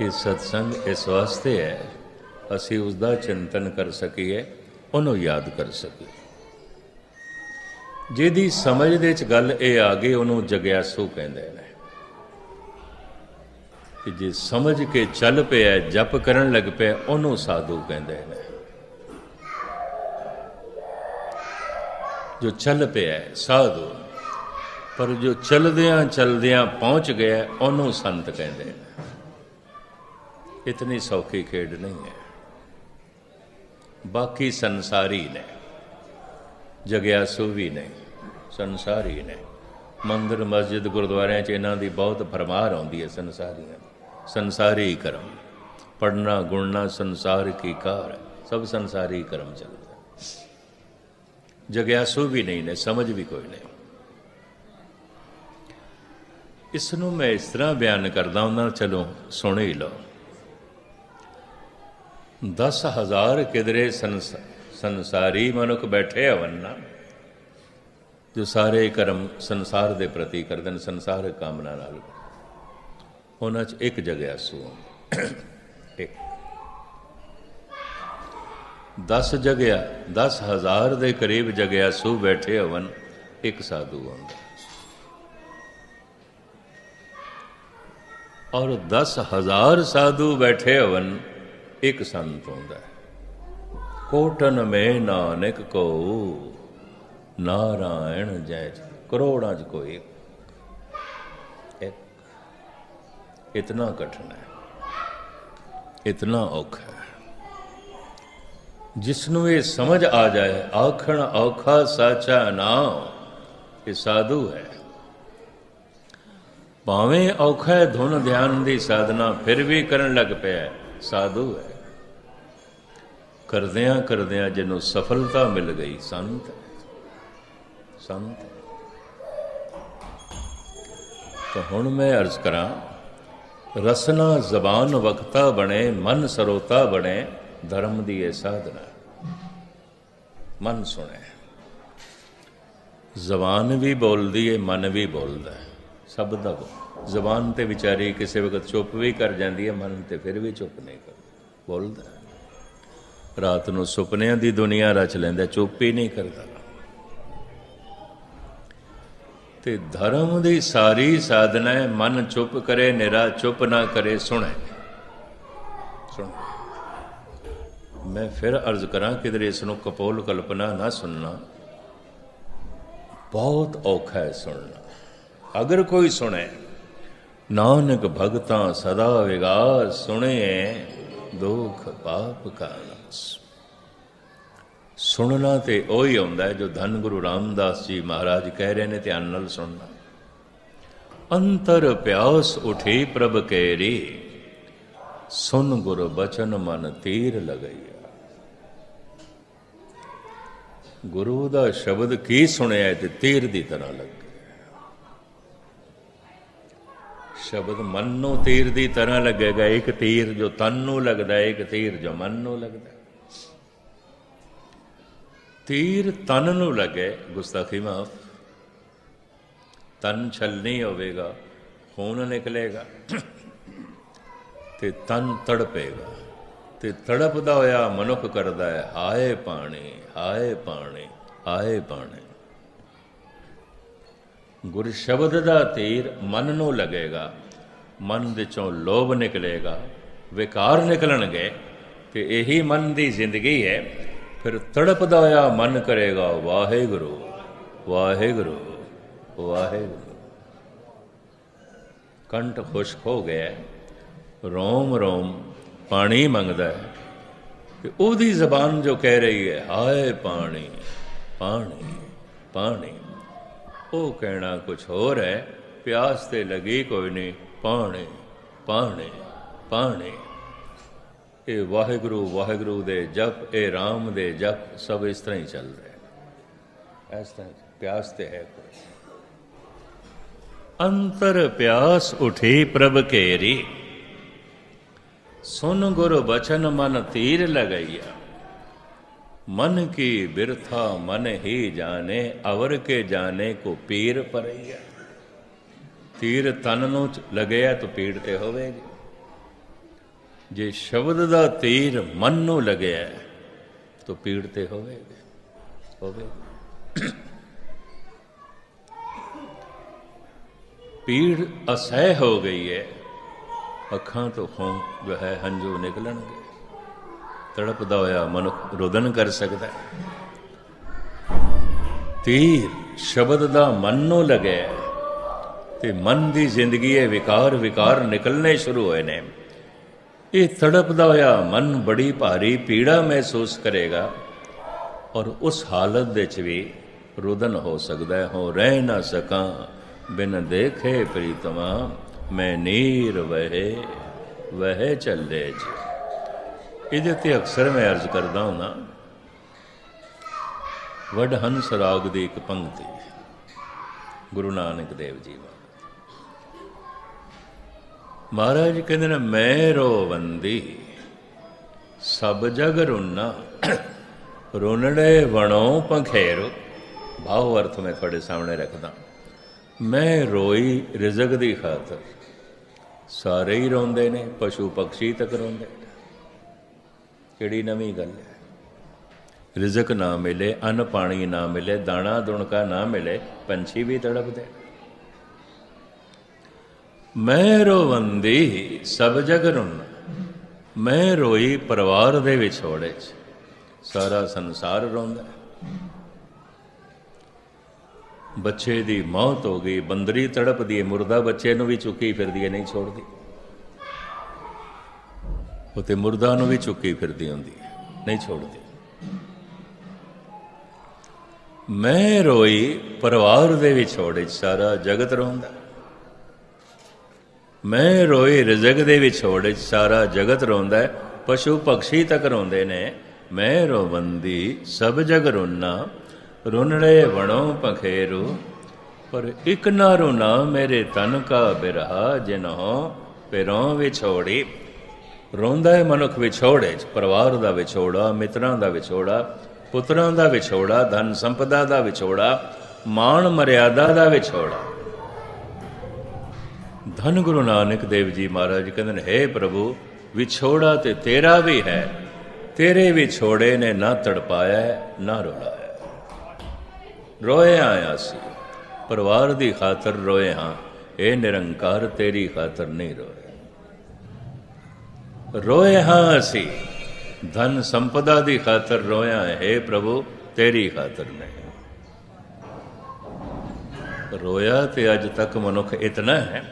[SPEAKER 1] ਇਹ ਸਤਸੰਗ ਇਸ ਵਾਸਤੇ ਹੈ, ਅਸੀਂ ਉਸ ਦਾ ਚਿੰਤਨ ਕਰ ਸਕੀਏ, ਉਹਨੂੰ ਯਾਦ ਕਰ ਸਕੀਏ। ਜਿਹਦੀ ਸਮਝ ਦੇ ਵਿੱਚ ਗੱਲ ਇਹ ਆ ਗਈ, ਉਹਨੂੰ ਜਗਿਆਸੂ ਕਹਿੰਦੇ ਨੇ। ਕਿ ਜੇ ਸਮਝ ਕੇ ਚੱਲ ਪਿਆ, ਜਪ ਕਰਨ ਲੱਗ ਪਿਆ, ਉਹਨੂੰ ਸਾਧੂ ਕਹਿੰਦੇ ਨੇ। ਜੋ ਚੱਲ ਪਿਆ ਸਾਧੂ। ਪਰ ਜੋ ਚਲਦਿਆਂ ਚਲਦਿਆਂ ਪਹੁੰਚ ਗਿਆ, ਉਹਨੂੰ ਸੰਤ ਕਹਿੰਦੇ ਨੇ। ਇਤਨੀ ਸੌਖੀ ਖੇਡ ਨਹੀਂ ਹੈ। ਬਾਕੀ ਸੰਸਾਰੀ ਨੇ। ਜਗਿਆਸੂ ਵੀ ਨਹੀਂ, ਸੰਸਾਰੀ ਨੇ ਮੰਦਰ, ਮਸਜਿਦ, ਗੁਰਦੁਆਰਿਆਂ 'ਚ ਇਹਨਾਂ ਦੀ ਬਹੁਤ ਫਰਮਾਰ ਆਉਂਦੀ ਹੈ ਸੰਸਾਰੀਆਂ ਦੀ। ਸੰਸਾਰੀ ਕਰਮ ਪੜਨਾ ਗੁਣਨਾ ਸੰਸਾਰ ਕੀ ਕਾਰ ਸਭ ਸੰਸਾਰੀ ਕਰਮ ਚੱਲਦਾ ਹੈ। ਜਗਿਆਸੂ ਵੀ ਨਹੀਂ ਨੇ, ਸਮਝ ਵੀ ਕੋਈ ਨਹੀਂ ਇਸ ਨੂੰ ਮੈਂ ਇਸ ਤਰ੍ਹਾਂ ਬਿਆਨ ਕਰਦਾ ਹਾਂ ਚਲੋ ਸੁਣ ਹੀ ਲਓ 10000 ਕਿਦਰੇ ਸੰਸ ਸੰਸਾਰੀ ਮਨੁੱਖ ਬੈਠੇ ਹਵਨ ਨਾ ਜੋ ਸਾਰੇ ਕਰਮ ਸੰਸਾਰ ਦੇ ਪ੍ਰਤੀ ਕਰਦੇ ਨੇ, ਸੰਸਾਰ ਕਾਮਨਾ ਨਾਲ। ਉਹਨਾਂ 'ਚ ਇੱਕ ਜਗਿਆਸੂ ਇੱਕ। 10 ਜਗਿਆ 10000 ਦੇ ਕਰੀਬ ਜਗਿਆਸੂ ਬੈਠੇ ਹਵਨ ਇੱਕ ਸਾਧੂ ਆਉਂਦਾ ਔਰ 10000 ਸਾਧੂ ਬੈਠੇ ਹਵਨ ਇੱਕ ਸੰਤ ਹੁੰਦਾ। ਹੈ ਕੋਟਨ ਮੇ ਨਾਨਕ ਕੋ ਨਾਰਾਇਣ ਜੈ ਕਰੋੜਾਂ ਚ ਕੋਈ ਇੱਕ ਇਤਨਾ ਕਠਿਨ ਹੈ, ਇਤਨਾ ਔਖਾ ਹੈ। ਜਿਸ ਨੂੰ ਇਹ ਸਮਝ ਆ ਜਾਏ, ਆਖਣ ਔਖਾ ਸਾਚਾ ਨਾਮ ਇਹ ਸਾਧੂ ਹੈ। ਭਾਵੇਂ ਔਖਾ ਧੁਨ ਧਿਆਨ ਦੀ ਸਾਧਨਾ, ਫਿਰ ਵੀ ਕਰਨ ਲੱਗ ਪਿਆ ਸਾਧੂ ਹੈ। ਕਰਦਿਆਂ ਕਰਦਿਆਂ ਜਿਹਨੂੰ ਸਫਲਤਾ ਮਿਲ ਗਈ ਸੰਤ ਹੈ। ਸੰਤ ਤਾਂ ਹੁਣ ਮੈਂ ਅਰਜ਼ ਕਰਾਂ, ਰਸਨਾ ਜ਼ਬਾਨ ਵਕਤਾ ਬਣੇ, ਮਨ ਸਰੋਤਾ ਬਣੇ, ਧਰਮ ਦੀ ਇਹ ਸਾਧਨਾ ਮਨ ਸੁਣੇ ਜ਼ਬਾਨ ਵੀ ਬੋਲਦੀ ਹੈ ਮਨ ਵੀ ਬੋਲਦਾ ਸਭ ਦਾ ਬੋਲ। ਜ਼ਬਾਨ ਤੇ ਵਿਚਾਰੀ ਕਿਸੇ ਵਕਤ ਚੁੱਪ ਵੀ ਕਰ ਜਾਂਦੀ ਹੈ ਮਨ ਤੇ ਫਿਰ ਵੀ ਚੁੱਪ ਨਹੀਂ ਕਰ ਬੋਲਦਾ ਰਾਤ ਨੂੰ ਸੁਪਨਿਆਂ ਦੀ ਦੁਨੀਆ ਰਚ ਲੈਂਦਾ, ਚੁੱਪ ਹੀ ਨਹੀਂ ਕਰਦਾ। ਤੇ ਧਰਮ ਦੀ ਸਾਰੀ ਸਾਧਨਾ ਹੈ, ਮਨ ਚੁੱਪ ਕਰੇ, ਨਿਰਾ ਚੁੱਪ ਨਾ ਕਰੇ, ਸੁਣੇ। ਸੁਣ। ਮੈਂ ਫਿਰ ਅਰਜ਼ ਕਰਾਂ, ਕਿਧਰੇ ਇਸ ਨੂੰ ਕਪੋਲ ਕਲਪਨਾ ਨਾ ਸੁਣਨਾ। ਬਹੁਤ ਔਖਾ ਹੈ ਸੁਣਨਾ। ਅਗਰ ਕੋਈ ਸੁਣੇ, ਨਾਨਕ ਭਗਤਾਂ ਸਦਾ ਵਿਗਾਰ, ਸੁਣੇ, ਦੁਖ ਪਾਪ ਕਾ ਸੁਣਨਾ ਤੇ ਉਹੀ ਆਉਂਦਾ ਜੋ ਧੰਨ ਗੁਰੂ ਰਾਮਦਾਸ ਜੀ ਮਹਾਰਾਜ ਕਹਿ ਰਹੇ ਨੇ ਧਿਆਨ ਨਾਲ ਸੁਣਨਾ। ਅੰਤਰ ਪਿਆਸ ਉਠੀ ਪ੍ਰਭ ਕੇਰੀ, ਸੁਨ ਗੁਰ ਬਚਨ ਮਨ ਤੀਰ ਲਗਈਆ। ਗੁਰੂ ਦਾ ਸ਼ਬਦ ਕੀ ਸੁਣਿਆ ਤੇ ਤੀਰ ਦੀ ਤਰ੍ਹਾਂ ਲੱਗੇ ਸ਼ਬਦ ਮਨ ਨੂੰ ਤੀਰ ਦੀ ਤਰ੍ਹਾਂ ਲੱਗੇਗਾ, ਇੱਕ ਤੀਰ ਜੋ ਤਨ ਨੂੰ ਲੱਗਦਾ ਹੈ ਇੱਕ ਤੀਰ ਜੋ ਮਨ ਨੂੰ ਲੱਗਦਾ। ਤੀਰ ਤਨ ਨੂੰ ਲੱਗੇ, ਗੁਸਤਾਖੀ ਮਾਫ। ਤਨ ਛਲਣੀ ਹੋਵੇਗਾ, ਖੂਨ ਨਿਕਲੇਗਾ ਤੇ ਤਨ ਤੜਪੇਗਾ। ਤੇ ਤੜਪਦਾ ਹੋਇਆ ਮਨੁੱਖ ਕਰਦਾ ਹੈ, ਹਾਏ ਪਾਣੀ ਹਾਏ ਪਾਣੀ ਹਾਏ ਪਾਣੀ। ਗੁਰ ਸ਼ਬਦ ਦਾ ਤੀਰ ਮਨ ਨੂੰ ਲੱਗੇਗਾ, ਮਨ ਵਿੱਚੋਂ ਲੋਭ ਨਿਕਲੇਗਾ, ਵਿਕਾਰ ਨਿਕਲਣਗੇ, ਤੇ ਇਹੀ ਮਨ ਦੀ ਜ਼ਿੰਦਗੀ ਹੈ। ਫਿਰ ਤੜਪਦਾ ਆ, ਮਨ ਕਰੇਗਾ, ਵਾਹਿਗੁਰੂ ਵਾਹਿਗੁਰੂ ਵਾਹਿਗੁਰੂ। ਕੰਠ ਖੁਸ਼ਕ ਹੋ ਗਿਆ ਰੋਮ ਰੋਮ, ਪਾਣੀ ਮੰਗਦਾ ਹੈ। ਕਿ ਉਹਦੀ ਜ਼ਬਾਨ ਜੋ ਕਹਿ ਰਹੀ ਹੈ, ਹਾਏ ਪਾਣੀ ਪਾਣੀ ਪਾਣੀ। ਉਹ ਕਹਿਣਾ ਕੁਝ ਹੋਰ ਹੈ, ਪਿਆਸ ਤੇ ਲੱਗੀ ਕੋਈ ਨਹੀਂ, ਪਾਣੀ ਪਾਣੀ ਪਾਣੀ। ਇਹ ਵਾਹਿਗੁਰੂ ਵਾਹਿਗੁਰੂ ਦੇ ਜਪ, ਇਹ RAM ਦੇ ਜਪ ਸਭ ਇਸ ਤਰ੍ਹਾਂ ਹੀ ਚੱਲ ਰਿਹਾ ਇਸ ਤਰ੍ਹਾਂ ਪਿਆਸ ਤੇ ਹੈ ਕੋਈ। ਅੰਤਰ ਪਿਆਸ ਉਠੀ ਪ੍ਰਭ ਕੇਰੀ। ਸੁਨ ਗੁਰ ਬਚਨ ਮਨ ਤੀਰ ਲਗਈਆ। ਮਨ ਕੀ ਬਿਰਥਾ ਮਨ ਹੀ ਜਾਣੇ, ਅਵਰ ਕੇ ਜਾਣੇ ਕੋ ਪੀਰ ਪਰਈਆ। ਤੀਰ ਤਨ ਨੂੰ ਚ ਲੱਗਿਆ ਤਾਂ ਪੀੜ ਤੇ ਹੋਵੇਗੀ। ਜੇ ਸ਼ਬਦ ਦਾ ਤੀਰ ਮਨ ਨੂੰ ਲੱਗਿਆ ਤਾਂ ਪੀੜ ਤੇ ਹੋਵੇਗੀ ਹੋਵੇਗੀ। ਪੀੜ ਅਸਹਿ ਹੋ ਗਈ ਹੈ, ਅੱਖਾਂ ਤੋਂ ਖੂਨ ਜੋ ਹੈ ਹੰਝੂ ਨਿਕਲਣਗੇ। ਤੜਪਦਾ ਹੋਇਆ ਮਨੁੱਖ ਰੋਦਨ ਕਰ ਸਕਦਾ ਹੈ। ਤੀਰ ਸ਼ਬਦ ਦਾ ਮਨ ਨੂੰ ਲੱਗਿਆ ਤੇ ਮਨ ਦੀ ਜ਼ਿੰਦਗੀ ਹੈ ਵਿਕਾਰ ਵਿਕਾਰ ਨਿਕਲਨੇ ਸ਼ੁਰੂ ਹੋਏ ਨੇ। ਇਹ ਤੜਪਦਾ ਹੋਇਆ ਮਨ ਬੜੀ ਭਾਰੀ ਪੀੜਾ ਮਹਿਸੂਸ ਕਰੇਗਾ ਔਰ ਉਸ ਹਾਲਤ ਵਿੱਚ ਵੀ ਰੁਦਨ ਹੋ ਸਕਦਾ ਹੈ। ਹੋ ਰਹਿ ਨਾ ਸਕਾਂ, ਬਿਨ ਦੇਖੇ ਪ੍ਰੀਤਮਾ, ਮੈਂ ਨੀਰ ਵਹੇ ਵਹੇ ਚੱਲੇ ਜੀ। ਇਹਦੇ ਤੇ ਅਕਸਰ ਮੈਂ ਅਰਜ਼ ਕਰਦਾ ਹਾਂ ਵਡ ਹੰਸ ਰਾਗ ਦੀ ਇੱਕ ਪੰਕਤੀ, ਗੁਰੂ ਨਾਨਕ ਦੇਵ ਜੀ ਵਾਲੀ ਮਹਾਰਾਜ ਕਹਿੰਦੇ ਨੇ, ਮੈਂ ਰੋਵੰਦੀ ਸਭ ਜਗ ਰੁਨਾ। ਰੋਨੜੇ ਵਣੋ ਪੰਖੇਰੋ। ਭਾਵ ਅਰਥ ਮੈਂ ਤੁਹਾਡੇ ਸਾਹਮਣੇ ਰੱਖਦਾ। ਮੈਂ ਰੋਈ ਰਿਜ਼ਕ ਦੀ ਖਾਤਰ। ਸਾਰੇ ਹੀ ਰੋਂਦੇ ਨੇ, ਪਸ਼ੂ ਪਕਸ਼ੀ ਤੱਕ ਰੋਂਦੇ ਨੇ। ਕਿਹੜੀ ਨਵੀਂ ਗੱਲ ਹੈ? ਰਿਜ਼ਕ ਨਾ ਮਿਲੇ, ਅੰਨ ਪਾਣੀ ਨਾ ਮਿਲੇ, ਦਾਣਾ ਦੁਣਕਾ ਨਾ ਮਿਲੇ, ਪੰਛੀ ਵੀ ਤੜਪਦੇ ਮੈਂ ਰੋਵੰਦੀ ਸਭ ਜਗ ਰੁਨ ਮੈਂ ਰੋਈ ਪਰਿਵਾਰ ਦੇ ਵਿਛੋੜੇ ਚ। ਸਾਰਾ ਸੰਸਾਰ ਰੋਂਦਾ। ਬੱਚੇ ਦੀ ਮੌਤ ਹੋ ਗਈ, ਬੰਦਰੀ ਤੜਪਦੀ ਹੈ ਮੁਰਦਾ ਬੱਚੇ ਨੂੰ ਵੀ ਚੁੱਕੀ ਫਿਰਦੀ ਹੈ ਨਹੀਂ ਛੋੜਦੀ। ਉਹ ਤੇ ਮੁਰਦਾ ਨੂੰ ਵੀ ਚੁੱਕੀ ਫਿਰਦੀ ਹੁੰਦੀ ਹੈ ਨਹੀਂ ਛੋੜਦੀ। ਮੈਂ ਰੋਈ ਪਰਿਵਾਰ ਦੇ ਵਿਛੋੜੇ ਚ, ਸਾਰਾ ਜਗਤ ਰੋਂਦਾ। ਮੈਂ ਰੋਈ ਰਿਜ਼ਕ ਦੇ ਵਿਛੋੜੇ ਸਾਰਾ ਜਗਤ ਰੋਂਦਾ ਹੈ, ਪਸ਼ੂ ਪਕਸ਼ੀ ਤੱਕ ਰੋਂਦੇ ਨੇ। ਮੈਂ ਰੋਵੰਦੀ ਸਭ ਜਗ ਰੋਨਾ, ਰੁਨੜੇ ਵਣੋ ਪਖੇਰੂ। ਪਰ ਇਕ ਨਾ ਰੋਨਾ ਮੇਰੇ ਤਨ ਕਾ ਬਿਰਹਾ ਜਿਨੋ ਪਿਰੋਂ ਵਿਛੋੜੀ ਰੋਂਦਾ ਹੈ ਮਨੁੱਖ ਵਿਛੋੜੇ ਚ ਪਰਿਵਾਰ ਦਾ ਵਿਛੋੜਾ ਮਿੱਤਰਾਂ ਦਾ ਵਿਛੋੜਾ ਪੁੱਤਰਾਂ ਦਾ ਵਿਛੋੜਾ ਧਨ ਸੰਪਦਾ ਦਾ ਵਿਛੋੜਾ ਮਾਣ ਮਰਿਆਦਾ ਦਾ ਵਿਛੋੜਾ ਧੰਨ ਗੁਰੂ ਨਾਨਕ ਦੇਵ ਜੀ ਮਹਾਰਾਜ ਕਹਿੰਦੇ ਨੇ, ਹੈ ਪ੍ਰਭੂ, ਵਿਛੋੜਾ ਤੇ ਤੇਰਾ ਵੀ ਹੈ। ਤੇਰੇ ਵਿਛੋੜੇ ਨੇ, ਨਾ ਤੜਪਾਇਆ ਨਾ ਰੁਲਾਇਆ ਰੋਏ ਆਇਆ ਸੀ। ਪਰਿਵਾਰ ਦੀ ਖਾਤਰ ਰੋਏ ਹਾਂ। ਇਹ ਨਿਰੰਕਾਰ ਤੇਰੀ ਖਾਤਰ ਨਹੀਂ ਰੋਏ ਰੋਏ ਹਾਂ ਅਸੀਂ। ਧਨ ਸੰਪਦਾ ਦੀ ਖਾਤਰ ਰੋਇਆ ਹੈ ਪ੍ਰਭੂ, ਤੇਰੀ ਖਾਤਰ ਨਹੀਂ। ਰੋਇਆ ਤੇ ਅੱਜ ਤੱਕ ਮਨੁੱਖ ਇਤਨਾ ਹੈ।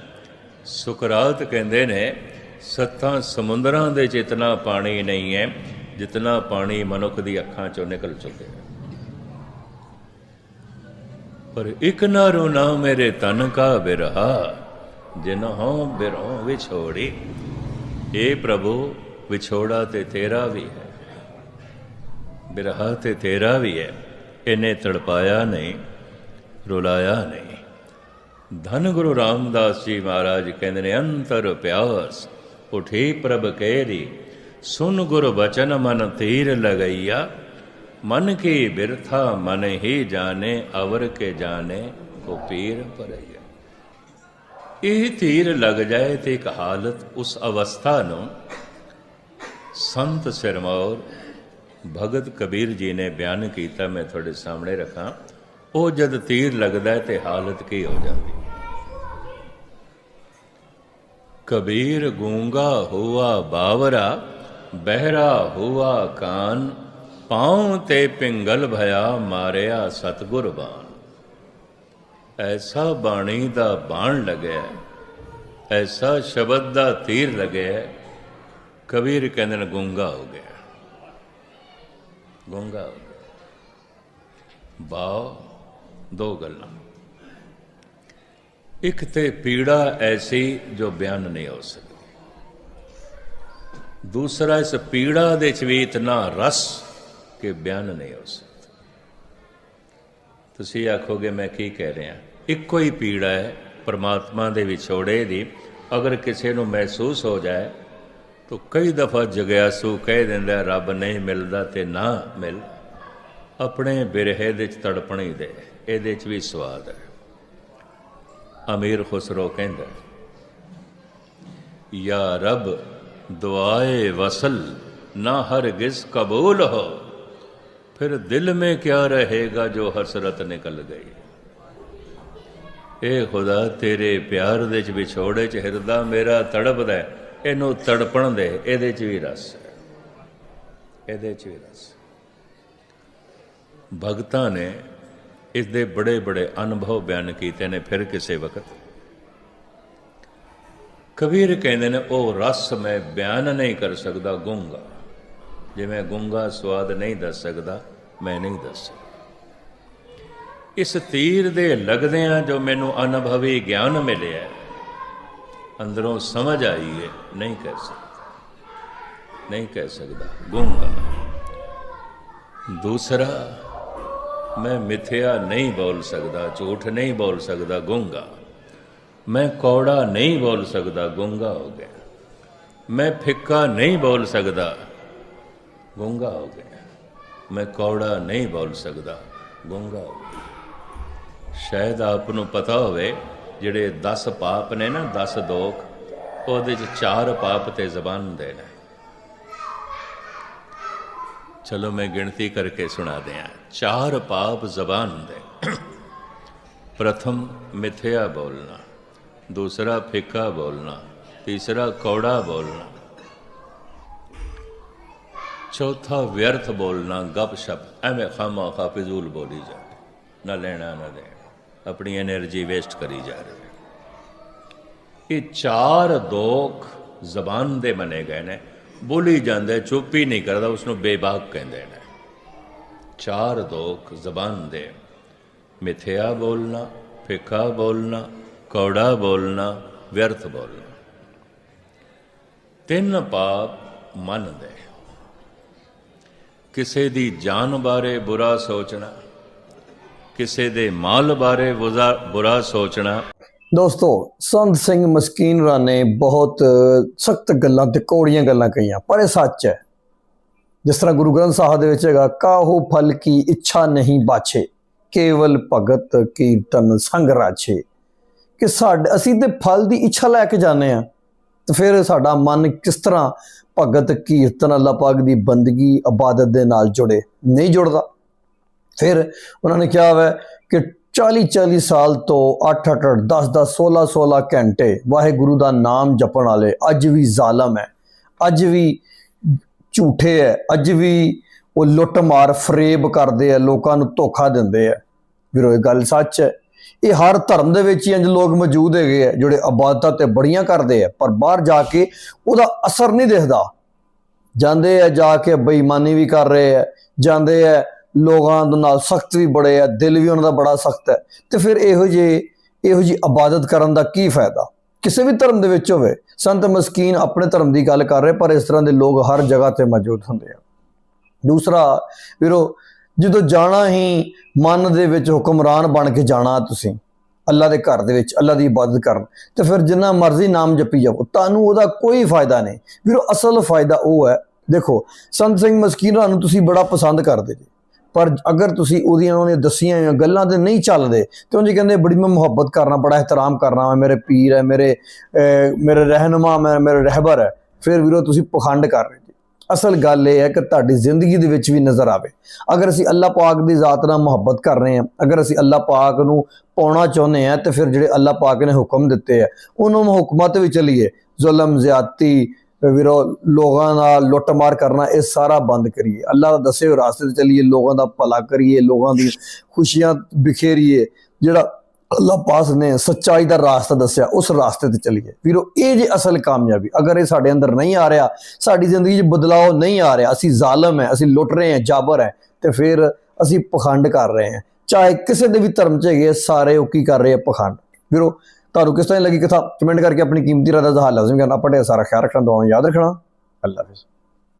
[SPEAKER 1] ਸੁਕਰਾਤ ਕਹਿੰਦੇ ਨੇ, ਸੱਤਾਂ ਸਮੁੰਦਰਾਂ ਦੇ ਚ ਇਤਨਾ ਪਾਣੀ ਨਹੀਂ ਹੈ, ਜਿਤਨਾ ਪਾਣੀ ਮਨੁੱਖ ਦੀ ਅੱਖਾਂ ਚੋਂ ਨਿਕਲ ਚੁੱਕਿਆ ਪਰ ਇਕ ਨਾ ਰੋਣਾ ਮੇਰੇ ਤਨ ਕਾ ਬਿਰਹਾ, ਜਿਨਹੁ ਬਿਰਹੁ ਵਿਛੋੜੀ। ਏ ਪ੍ਰਭੂ, ਵਿਛੋੜਾ ਤੇ ਤੇਰਾ ਵੀ ਹੈ। ਬਿਰਹਾ ਤੇ ਤੇਰਾ ਵੀ ਹੈ। ਇਹਨੇ ਤੜਪਾਇਆ ਨਹੀਂ, ਰੁਲਾਇਆ ਨਹੀਂ। ਧੰਨ ਗੁਰੂ ਰਾਮਦਾਸ ਜੀ ਮਹਾਰਾਜ ਕਹਿੰਦੇ ਨੇ, ਅੰਤਰ ਪਿਆਸ, ਉਠੀ ਪ੍ਰਭ ਕਹਿਰੀ ਸੁਨ ਗੁਰ ਬਚਨ ਮਨ ਤੀਰ ਲਗਈਆ, ਮਨ ਕੀ ਬਿਰਥਾ ਮਨ ਹੀ ਜਾਣੇ, ਅਵਰ ਕੇ ਜਾਣੇ, ਕੋ ਪੀਰ ਪਰਈਆ ਇਹ ਤੀਰ ਲੱਗ ਜਾਏ ਤੇ ਇੱਕ ਹਾਲਤ ਉਸ ਅਵਸਥਾ ਨੂੰ ਸੰਤ ਸਿਰਮੌਰ ਭਗਤ ਕਬੀਰ ਜੀ ਨੇ ਬਿਆਨ ਕੀਤਾ, ਮੈਂ ਤੁਹਾਡੇ ਸਾਹਮਣੇ ਰੱਖਾਂ। ਉਹ ਜਦ ਤੀਰ ਲੱਗਦਾ ਤੇ ਹਾਲਤ ਕੀ ਹੋ ਜਾਂਦੀ? ਕਬੀਰ ਗੂੰਗਾ ਹੁਆ ਬਾਵਰਾ, ਬਹਿਰਾ ਹੁਆ ਕਾਨ, ਪਾਉ ਤੇ ਪਿੰਗਲ ਭਇਆ ਮਾਰਿਆ ਸਤਗੁਰ ਬਾਣ ਐਸਾ ਬਾਣੀ ਦਾ ਬਾਣ ਲੱਗਿਆ ਐਸਾ ਸ਼ਬਦ ਦਾ ਤੀਰ ਲੱਗਿਆ ਕਬੀਰ ਕਹਿੰਦੇ ਨੇ ਗੂੰਗਾ ਹੋ ਗਿਆ। ਗੂੰਗਾ ਹੋ ਗਿਆ। ਬਾਉ ਦੋ ਗੱਲਾਂ। ਇੱਕ ਤੇ ਪੀੜਾ ਐਸੀ ਜੋ ਬਿਆਨ ਨਹੀਂ ਹੋ ਸਕਦੀ। ਦੂਸਰਾ, ਇਸ ਪੀੜਾ ਦੇ ਚ ਵੀ ਇਤਨਾ ਰਸ ਕਿ ਬਿਆਨ ਨਹੀਂ ਹੋ ਸਕਦਾ। ਤੁਸੀਂ ਆਖੋਗੇ, ਮੈਂ ਕੀ ਕਹਿ ਰਿਹਾ? ਇੱਕੋ ਹੀ ਪੀੜਾ ਹੈ, ਪਰਮਾਤਮਾ ਦੇ ਵਿਛੋੜੇ ਦੀ। ਅਗਰ ਕਿਸੇ ਨੂੰ ਮਹਿਸੂਸ ਹੋ ਜਾਏ, ਤਾਂ ਕਈ ਦਫਾ ਜਗਿਆਸੂ ਕਹਿ ਦਿੰਦਾ, ਰੱਬ ਨਹੀਂ ਮਿਲਦਾ ਤੇ ਨਾ ਮਿਲ। ਆਪਣੇ ਬਿਰਹੇ ਦੇ ਚ ਤੜਪਣੀ ਦੇ। ਇਹਦੇ 'ਚ ਵੀ ਸਵਾਦ ਹੈ। ਅਮੀਰ ਖੁਸਰੋ ਕਹਿੰਦਾ ਯਾ ਰਬ, ਦੁਆਏ ਵਸਲ, ਨਾ ਹਰ ਗਿਸ ਕਬੂਲ ਹੋ। ਫਿਰ ਦਿਲ ਮੇ ਕਿਆ ਰਹੇਗਾ ਜੋ ਹਸਰਤ ਨਿਕਲ ਗਈ? ਏ ਖੁਦਾ ਤੇਰੇ ਪਿਆਰ ਦੇ ਚ ਵਿਛੋੜੇ ਚ ਹਿਰਦਾ ਮੇਰਾ ਤੜਪਦਾ ਇਹਨੂੰ ਤੜਪਣ ਦੇ, ਇਹਦੇ ਚ ਵੀ ਰਸ ਹੈ। ਇਹਦੇ ਚ ਵੀ ਰਸ ਭਗਤਾਂ ਨੇ ਇਸ ਦੇ ਬੜੇ ਬੜੇ ਅਨੁਭਵ ਬਿਆਨ ਕੀਤੇ ਨੇ ਫਿਰ ਕਿਸੇ ਵਕਤ। ਕਬੀਰ ਕਹਿੰਦੇ ਨੇ, ਉਹ ਰਸ ਮੈਂ ਬਿਆਨ ਨਹੀਂ ਕਰ ਸਕਦਾ, ਗੁੰਗਾ। ਜਿਵੇਂ ਗੁੰਗਾ, ਸਵਾਦ ਨਹੀਂ ਦੱਸ ਸਕਦਾ, ਮੈਂ ਨਹੀਂ ਦੱਸ ਇਸ ਤੀਰ ਦੇ ਲੱਗਦਿਆਂ ਜੋ ਮੈਨੂੰ ਅਨੁਭਵੀ ਗਿਆਨ ਮਿਲਿਆ, ਅੰਦਰੋਂ ਸਮਝ ਆਈ ਹੈ ਨਹੀਂ ਕਹਿ ਸਕਦਾ। ਨਹੀਂ ਕਹਿ ਸਕਦਾ, ਗੁੰਗਾ। ਦੂਸਰਾ ਮੈਂ ਮਿਥਿਆ ਨਹੀਂ ਬੋਲ ਸਕਦਾ, ਝੂਠ ਨਹੀਂ ਬੋਲ ਸਕਦਾ, ਗੂੰਗਾ। ਮੈਂ ਕੌੜਾ ਨਹੀਂ ਬੋਲ ਸਕਦਾ, ਗੂੰਗਾ ਹੋ ਗਿਆ। ਮੈਂ ਫਿੱਕਾ ਨਹੀਂ ਬੋਲ ਸਕਦਾ, ਗੂੰਗਾ ਹੋ ਗਿਆ। ਮੈਂ ਕੌੜਾ ਨਹੀਂ ਬੋਲ ਸਕਦਾ, ਗੂੰਗਾ ਹੋ ਗਿਆ। ਸ਼ਾਇਦ ਆਪ ਨੂੰ ਪਤਾ ਹੋਵੇ, ਜਿਹੜੇ 10 ਪਾਪ ਨੇ ਨਾ 10 ਦੋਖ, ਉਹਦੇ ਚ ਚਾਰ ਪਾਪ ਤੇ ਜ਼ਬਾਨ ਦੇ ਨੇ ਚਲੋ ਮੈਂ ਗਿਣਤੀ ਕਰਕੇ ਸੁਣਾ ਦਿਆਂ। ਚਾਰ ਪਾਪ ਜ਼ਬਾਨ ਦੇ। ਪ੍ਰਥਮ, ਮਿਥਿਆ ਬੋਲਣਾ। ਦੂਸਰਾ, ਫਿੱਕਾ ਬੋਲਣਾ। ਤੀਸਰਾ, ਕੌੜਾ ਬੋਲਣਾ। ਚੌਥਾ, ਵਿਅਰਥ ਬੋਲਣਾ। ਗੱਪਸ਼ਪ ਐਵੇਂ ਖਾਮਾ ਖਾਫਿਜ਼ੂਲ ਬੋਲੀ ਜਾ ਨਾ ਲੈਣਾ, ਨਾ ਦੇਣਾ। ਆਪਣੀ એનર્ਜੀ ਵੇਸਟ ਕਰੀ ਜਾ ਰਹੇ। ਇਹ ਚਾਰ ਦੋਖ ਜ਼ਬਾਨ ਦੇ ਬਣੇ ਗਏ ਨੇ। ਬੋਲੀ ਜਾਂਦਾ ਚੁੱਪ ਹੀ ਨਹੀਂ ਕਰਦਾ ਉਸ ਨੂੰ ਬੇਬਾਕ ਕਹਿੰਦੇ ਨੇ। ਚਾਰ ਦੋਖ ਜ਼ਬਾਨ ਦੇ। ਮਿਥਿਆ ਬੋਲਣਾ ਫਿੱਕਾ ਬੋਲਣਾ, ਕੌੜਾ ਬੋਲਣਾ, ਵਿਅਰਥ ਬੋਲਣਾ। ਤਿੰਨ ਪਾਪ ਮਨ ਦੇ। ਕਿਸੇ ਦੀ ਜਾਨ ਬਾਰੇ ਬੁਰਾ ਸੋਚਣਾ, ਕਿਸੇ ਦੇ ਮਾਲ ਬਾਰੇ ਬੁਜ਼ਾ- ਬੁਰਾ ਸੋਚਣਾ
[SPEAKER 2] ਦੋਸਤੋ, ਸੰਤ ਸਿੰਘ ਮਸਕੀਨ ਰਾ ਨੇ ਬਹੁਤ ਸਖਤ ਗੱਲਾਂ ਤੇ ਕੋੜੀਆਂ ਗੱਲਾਂ ਕਹੀਆਂ, ਪਰ ਇਹ ਸੱਚ ਹੈ। ਜਿਸ ਤਰ੍ਹਾਂ ਗੁਰੂ ਗ੍ਰੰਥ ਸਾਹਿਬ ਦੇ ਵਿੱਚ ਹੈਗਾ, ਕਾਹੋ ਫਲ ਕੀ ਇੱਛਾ ਨਹੀਂ ਬਾਛੇ, ਕੇਵਲ ਭਗਤ ਕੀਰਤਨ ਸੰਗ ਰਾਛੇ। ਕਿ ਸਾਡ, ਅਸੀਂ ਤੇ ਫਲ ਦੀ ਇੱਛਾ ਲੈ ਕੇ ਜਾਂਦੇ ਆ ਤੇ ਫਿਰ ਸਾਡਾ ਮਨ ਕਿਸ ਤਰ੍ਹਾਂ ਭਗਤ ਕੀਰਤਨ ਅੱਲਾਹ ਪਾਕ ਦੀ ਬੰਦਗੀ, ਇਬਾਦਤ ਦੇ ਨਾਲ ਜੁੜੇ, ਨਹੀਂ ਜੁੜਦਾ। ਫਿਰ ਉਹਨਾਂ ਨੇ ਕਿਹਾ ਹੋਇਆ ਕਿ 40 40 ਸਾਲ ਤੋਂ 8 8 10 10 16 16 ਘੰਟੇ ਵਾਹਿਗੁਰੂ ਦਾ ਨਾਮ ਜਪਣ ਵਾਲੇ ਅੱਜ ਵੀ ਜ਼ਾਲਮ ਹੈ। ਅੱਜ ਵੀ ਝੂਠੇ ਹੈ। ਅੱਜ ਵੀ ਉਹ ਲੁੱਟ ਮਾਰ ਫਰੇਬ ਕਰਦੇ ਆ ਲੋਕਾਂ ਨੂੰ ਧੋਖਾ ਦਿੰਦੇ ਆ ਵੀਰੋ, ਇਹ ਗੱਲ ਸੱਚ ਹੈ। ਇਹ ਹਰ ਧਰਮ ਦੇ ਵਿੱਚ ਹੀ ਇੰਜ ਲੋਕ ਮੌਜੂਦ ਹੈਗੇ ਆ ਜਿਹੜੇ ਇਬਾਦਤਾਂ ਤੇ ਬੜੀਆਂ ਕਰਦੇ ਆ ਪਰ ਬਾਹਰ ਜਾ ਕੇ ਉਹਦਾ ਅਸਰ ਨਹੀਂ ਦਿਖਦਾ। ਜਾਂਦੇ ਆ ਜਾ ਕੇ ਬੇਈਮਾਨੀ ਵੀ ਕਰ ਰਹੇ ਆ ਜਾਂਦੇ ਆ ਲੋਕਾਂ ਦੇ ਨਾਲ ਸਖਤ ਵੀ ਬੜੇ ਆ, ਦਿਲ ਵੀ ਉਹਨਾਂ ਦਾ ਬੜਾ ਸਖਤ ਹੈ। ਤੇ ਫਿਰ ਇਹੋ ਜਿਹੇ, ਇਹੋ ਜੀ ਇਬਾਦਤ ਕਰਨ ਦਾ ਕੀ ਫਾਇਦਾ? ਕਿਸੇ ਵੀ ਧਰਮ ਦੇ ਵਿੱਚ ਹੋਵੇ, ਸੰਤ ਮਸਕੀਨ ਆਪਣੇ ਧਰਮ ਦੀ ਗੱਲ ਕਰ ਰਹੇ, ਪਰ ਇਸ ਤਰ੍ਹਾਂ ਦੇ ਲੋਕ ਹਰ ਜਗ੍ਹਾ ਤੇ ਮੌਜੂਦ ਹੁੰਦੇ ਆ। ਦੂਸਰਾ, ਵੀਰੋ, ਜਦੋਂ ਜਾਣਾ ਹੀ ਮਨ ਦੇ ਵਿੱਚ ਹੁਕਮਰਾਨ ਬਣ ਕੇ ਜਾਣਾ ਤੁਸੀਂ, ਅੱਲਾ ਦੇ ਘਰ ਦੇ ਵਿੱਚ, ਅੱਲਾ ਦੀ ਇਬਾਦਤ ਕਰਨ, ਤੇ ਫਿਰ ਜਿੰਨਾ ਮਰਜ਼ੀ ਨਾਮ ਜਪੀ ਜਾਓ, ਤੁਹਾਨੂੰ ਉਹਦਾ ਕੋਈ ਫਾਇਦਾ ਨਹੀਂ। ਵੀਰੋ, ਅਸਲ ਫਾਇਦਾ ਉਹ ਹੈ, ਦੇਖੋ, ਸੰਤ ਸਿੰਘ ਮਸਕੀਨਾਂ ਨੂੰ ਤੁਸੀਂ ਬੜਾ ਪਸੰਦ ਕਰਦੇ ਜੀ। ਪਰ ਅਗਰ ਤੁਸੀਂ ਉਹਦੀਆਂ ਉਹਨੇ ਦੱਸੀਆਂ ਹੋਈਆਂ ਗੱਲਾਂ ਤੇ ਨਹੀਂ ਚੱਲਦੇ, ਤੇ ਉਹ ਜੀ ਕਹਿੰਦੇ ਬੜੀ ਮੈਂ ਮੁਹੱਬਤ ਕਰਨਾ, ਬੜਾ ਇਹਤਰਾਮ ਕਰਨਾ ਮੈਂ ਮੇਰੇ ਪੀਰ ਹੈ, ਮੇਰੇ ਮੇਰੇ ਰਹਿਨੁਮਾ ਮੈਂ, ਮੇਰੇ ਰਹਿਬਰ ਹੈ। ਫਿਰ ਵੀਰੋ ਤੁਸੀਂ ਪਖੰਡ ਕਰ ਰਹੇ ਜੀ। ਅਸਲ ਗੱਲ ਇਹ ਹੈ ਕਿ ਤੁਹਾਡੀ ਜ਼ਿੰਦਗੀ ਦੇ ਵਿੱਚ ਵੀ ਨਜ਼ਰ ਆਵੇ। ਅਗਰ ਅਸੀਂ ਅੱਲਾਹ ਪਾਕ ਦੀ ਜ਼ਾਤ ਨਾਲ ਮੁਹੱਬਤ ਕਰ ਰਹੇ ਹਾਂ, ਅਗਰ ਅਸੀਂ ਅੱਲਾਹ ਪਾਕ ਨੂੰ ਪਾਉਣਾ ਚਾਹੁੰਦੇ ਹਾਂ, ਤੇ ਫਿਰ ਜਿਹੜੇ ਅੱਲਾਹ ਪਾਕ ਨੇ ਹੁਕਮ ਦਿੱਤੇ ਆ, ਉਹਨਾਂ ਹੁਕਮਾਂ ਤੇ ਵੀ ਚੱਲੀਏ। ਜ਼ੁਲਮ ਜ਼ਿਆਤੀ ਵੀਰੋ, ਲੋਕਾਂ ਨਾਲ ਲੁੱਟਮਾਰ ਕਰਨਾ, ਇਹ ਸਾਰਾ ਬੰਦ ਕਰੀਏ। ਅੱਲਾ ਦਾ ਦੱਸੇ ਹੋਏ ਰਾਸਤੇ ਤੇ ਚੱਲੀਏ, ਲੋਕਾਂ ਦਾ ਭਲਾ ਕਰੀਏ, ਲੋਕਾਂ ਦੀ ਖੁਸ਼ੀਆਂ ਬਿਖੇਰੀਏ ਜਿਹੜਾ ਅੱਲਾ ਪਾਸ ਨੇ ਸੱਚਾਈ ਦਾ ਰਾਸਤਾ ਦੱਸਿਆ, ਉਸ ਰਾਸਤੇ ਤੇ ਚੱਲੀਏ। ਵੀਰੋ, ਇਹ ਜੇ ਅਸਲ ਕਾਮਯਾਬੀ, ਅਗਰ ਇਹ ਸਾਡੇ ਅੰਦਰ ਨਹੀਂ ਆ ਰਿਹਾ, ਸਾਡੀ ਜ਼ਿੰਦਗੀ 'ਚ ਬਦਲਾਅ ਨਹੀਂ ਆ ਰਿਹਾ, ਅਸੀਂ ਜ਼ਾਲਮ ਹੈ, ਅਸੀਂ ਲੁੱਟ ਰਹੇ ਹਾਂ, ਜਾਬਰ ਹੈ, ਤੇ ਫਿਰ ਅਸੀਂ ਪਖੰਡ ਕਰ ਰਹੇ ਹਾਂ। ਚਾਹੇ ਕਿਸੇ ਦੇ ਵੀ ਧਰਮ 'ਚ ਹੈਗੇ, ਸਾਰੇ ਉਹ ਕੀ ਕਰ ਰਹੇ ਆ, ਪਖੰਡ। ਵੀਰੋ ਤੁਹਾਨੂੰ ਕਿਸ ਤਰ੍ਹਾਂ ਲੱਗੀ ਕਥਾ? ਕਮੈਂਟ ਕਰਕੇ ਆਪਣੀ ਕੀਮਤੀ ਰਾਏ ਦਾ ਹਾਲ ਲਾਜ਼ਮੀ ਕਰਨਾ ਪੜਿਆ ਸਾਰਾ ਖਿਆਲ ਰੱਖਣਾ, ਦੁਆਵਾਂ ਯਾਦ ਰੱਖਣਾ। ਅੱਲਾ ਹਾਫਿਜ਼।